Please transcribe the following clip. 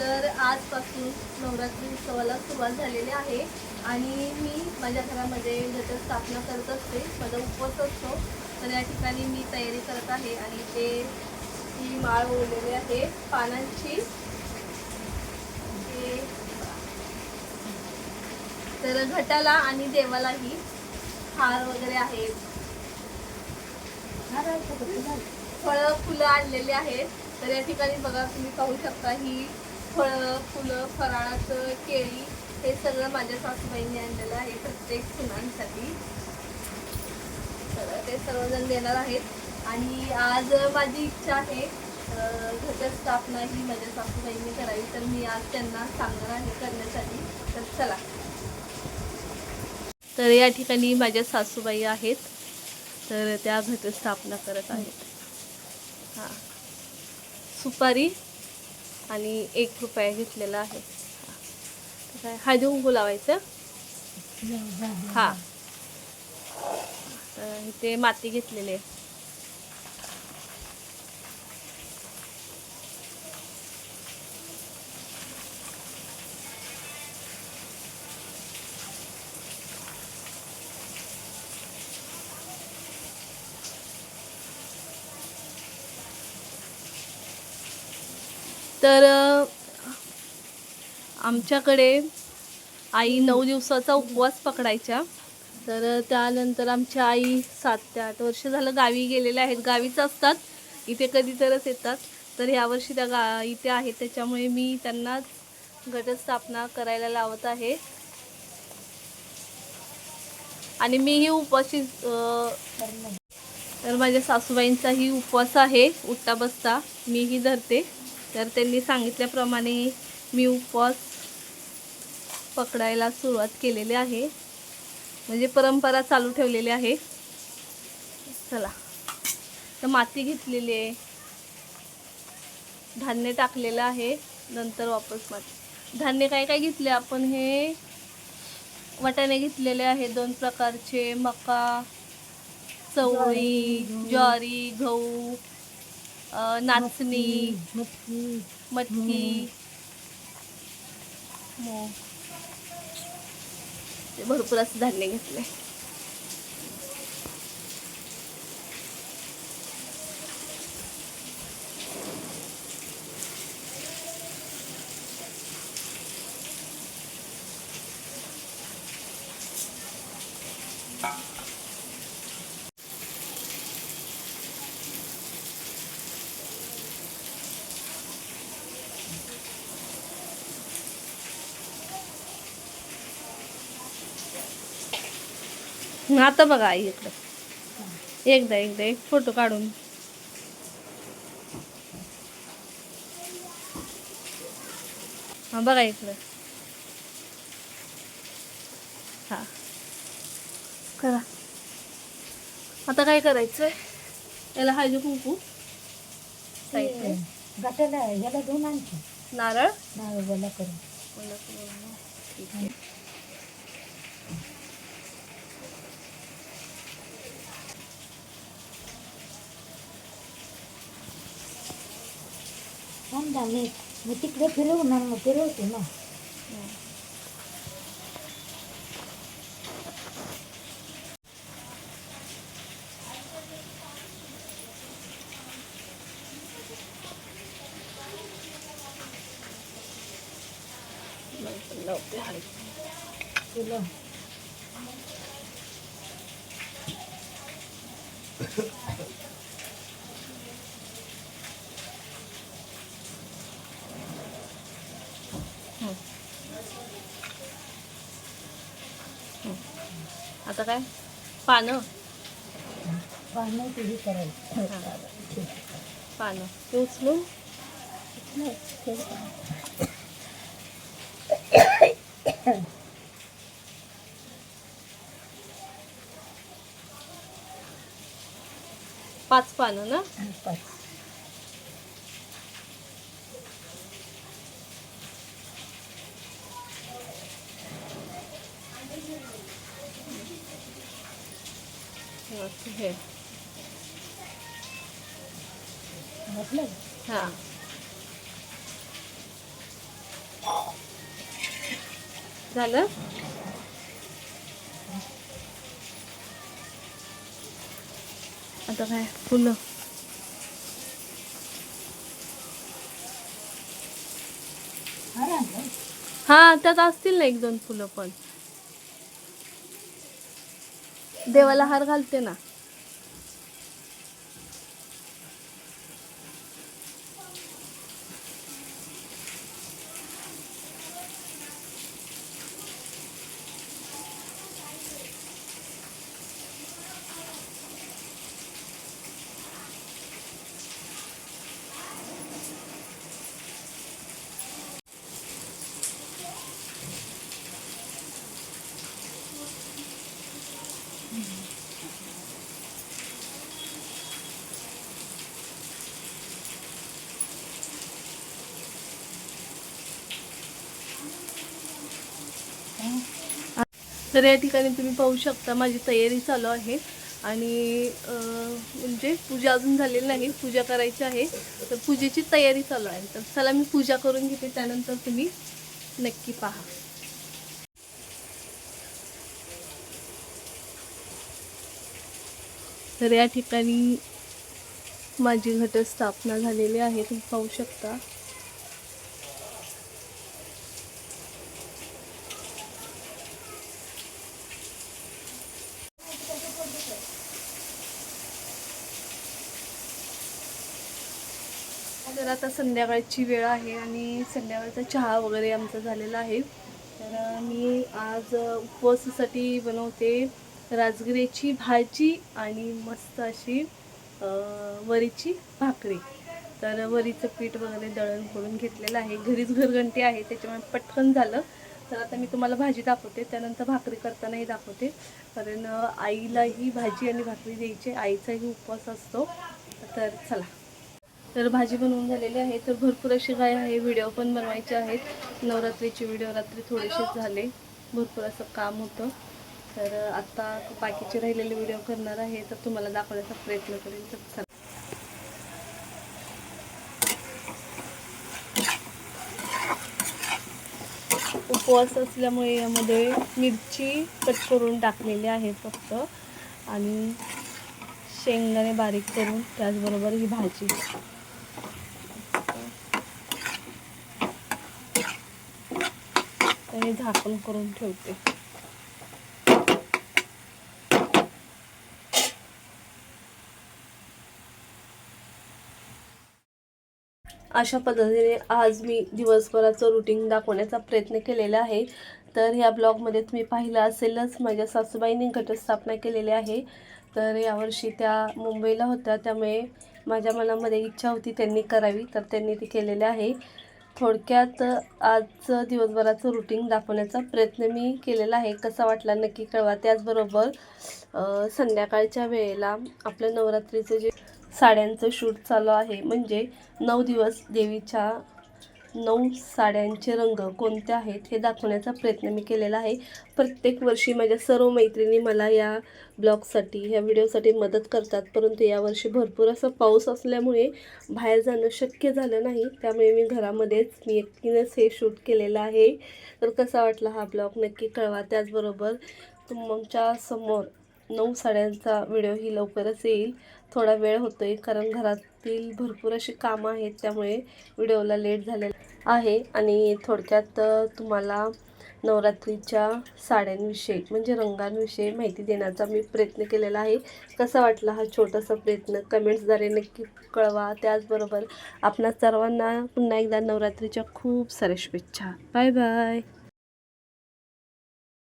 तर आजपासून नवरात्री उत्सवाला सुरुवात झालेली आहे आणि मी माझ्या घरामध्ये घटस्थापना करत असते. माझा उपवास असतो. तर या ठिकाणी मी तयारी करत आहे आणि ते ही माळ ओढलेली आहे. पानांची. तर घटाला आणि देवालाही हार वगैरे आहेत फळं फुलं आणलेली आहेत. तर या ठिकाणी बघा तुम्ही पाहू शकता ही फळं फुलं फराळाचं केळी हे सगळं माझ्या सासूबाईंनी आणलेलं आहे प्रत्येक सुनांसाठी तर ते सर्वजण देणार आहेत. आणि आज माझी इच्छा आहे घटस्थापना ही माझ्या सासूबाईंनी करावी. तर मी आज त्यांना सांगणार आहे करण्यासाठी. तर चला. तर या ठिकाणी माझ्या सासूबाई आहेत. तर त्या घटस्थापना करत आहेत. हां. सुपारी आणि एक रुपया घेतलेला आहे. हां. काय हळदी कुंकू लावायचं हां. इथे माती घेतलेली आहे. तर आमच्याकडे आई नऊ दिवसाचा उपवास पकडायच्या. तर त्यानंतर आमच्या आई सात ते आठ वर्ष झालं गावी गेलेल्या आहेत. गावीच असतात. इथे कधीतरच येतात. तर ह्या वर्षी त्या गा इथे आहेत. त्याच्यामुळे मी त्यांना घटस्थापना करायला लावत आहे. आणि मीही उपवासी तर माझ्या सासूबाईंचाही उपवास आहे. उठता बसता मीही धरते. तर त्यांनी सांगितल्याप्रमाणे मी उपवास पकडायला सुरुवात केलेली आहे. म्हणजे परंपरा चालू ठेवलेली आहे. चला. तर माती घेतलेली आहे. धान्य टाकलेलं आहे. नंतर वापस माती. धान्य काय काय घेतले आपण हे? वाटाणे घेतलेले आहे. दोन प्रकारचे मका चवळी ज्वारी गहू नाचणी मटकी हो ते भरपूर असं धान्य घेतलंय. आता बघा आई इकडं. एकदा एकदा एक फोटो काढून. हा बघा इकडं. हा. करा. आता काय करायचं याला हळदी कुंकू. गटाला याला दोन आणखी. नारळ. नारळ गोला करून. ठीक आहे. छान झाले मी तिकडे फिरवू ना मग फिरवते ना लावते हळदी आता काय? पानं. पाहणं तुझी करायची? पानं. ते उचलून? पाच पानं ना? पाच. हे. हां. झालं? आता काय? फुलं. हा त्यात असतील ना एक दोन फुलं पण. देवाला हार घालते ना. तर या ठिकाणी तुम्ही पाहू शकता माझी तयारी चालू आहे. आणि म्हणजे पूजा अजून झालेली नाही पूजा करायची आहे. तर पूजेची तयारी चालू आहे. तर चला मी पूजा करून घेते त्यानंतर तुम्ही नक्की पहा. तर या ठिकाणी माझी घटस्थापना झालेली आहे तुम्ही पाहू शकता. तर आता संध्याकाळची वेळ आहे आणि संध्याकाळचा चहा वगैरे आमचा झालेला आहे. तर मी आज उपवासासाठी बनवते राजगिरेची भाजी आणि मस्त अशी वरीची भाकरी. तर वरीचं पीठ वगैरे दळण करून घेतलेलं आहे. घरीच घरघंटी आहे त्याच्यामुळे पटकन झालं. तर आता मी तुम्हाला भाजी दाखवते. त्यानंतर भाकरी करतानाही दाखवते. कारण आईलाही भाजी आणि भाकरी द्यायची आईचाही उपवास असतो. तर चला. तर भाजी बनवून झालेली आहे. तर भरपूर अशी काय आहे व्हिडिओ पण बनवायचे आहेत. नवरात्रीचे व्हिडिओ रात्री थोडेसेच झाले. भरपूर असं काम होतं. तर आत्ता बाकीचे राहिलेले व्हिडिओ करणार आहे. तर तुम्हाला दाखवण्याचा प्रयत्न करेन. तर उपवास असल्यामुळे यामध्ये मिरची कट करून टाकलेली आहे फक्त. आणि शेंगदाणे बारीक करून त्याचबरोबर ही भाजी. आणि झाकण करून ठेवते. अशा पद्धतीने आज मी दिवसभराचं रुटीन दाखवण्याचा प्रयत्न केलेला आहे. तर ह्या ब्लॉगमध्ये तुम्ही पाहिलं असेलच माझ्या सासूबाईंनी घटस्थापना केलेली आहे. तर यावर्षी त्या मुंबईला होत्या त्यामुळे माझ्या मनामध्ये इच्छा होती त्यांनी करावी तर त्यांनी ती केलेली आहे. थोडक्यात आजचं दिवसभराचं रुटीन दाखवण्याचा प्रयत्न मी केलेला आहे. कसा वाटला नक्की कळवा. त्याचबरोबर संध्याकाळच्या वेळेला आपल्या नवरात्रीचं जे साड्यांचं शूट चालू आहे म्हणजे नऊ दिवस देवीच्या नऊ साड्यांचे रंग कोणते आहेत हे दाखवण्याचा प्रयत्न मी केलेला आहे. प्रत्येक वर्षी माझ्या सर्व मैत्रिणी मला या ब्लॉगसाठी ह्या व्हिडिओसाठी मदत करतात. परंतु यावर्षी भरपूर असं पाऊस असल्यामुळे बाहेर जाणं शक्य झालं नाही. त्यामुळे मी घरामध्येच मी एकटीनंच हे शूट केलेलं आहे. तर कसा वाटला हा ब्लॉग नक्की कळवा. त्याचबरोबर तुमच्यासमोर नऊ साड्यांचा व्हिडिओ ही लवकरच येईल. थोडा वेळ होतो आहे कारण घरातील भरपूर अशी कामं आहेत त्यामुळे व्हिडिओला लेट झालेला आहे. आणि थोडक्यात तुम्हाला नवरात्रीच्या साड्यांविषयी म्हणजे रंगांविषयी माहिती देण्याचा मी प्रयत्न केलेला आहे. कसा वाटला हा छोटासा प्रयत्न? कमेंट्सद्वारे नक्की कळवा. त्याचबरोबर आपणा सर्वांना पुन्हा एकदा नवरात्रीच्या खूप साऱ्या शुभेच्छा. Bye bye.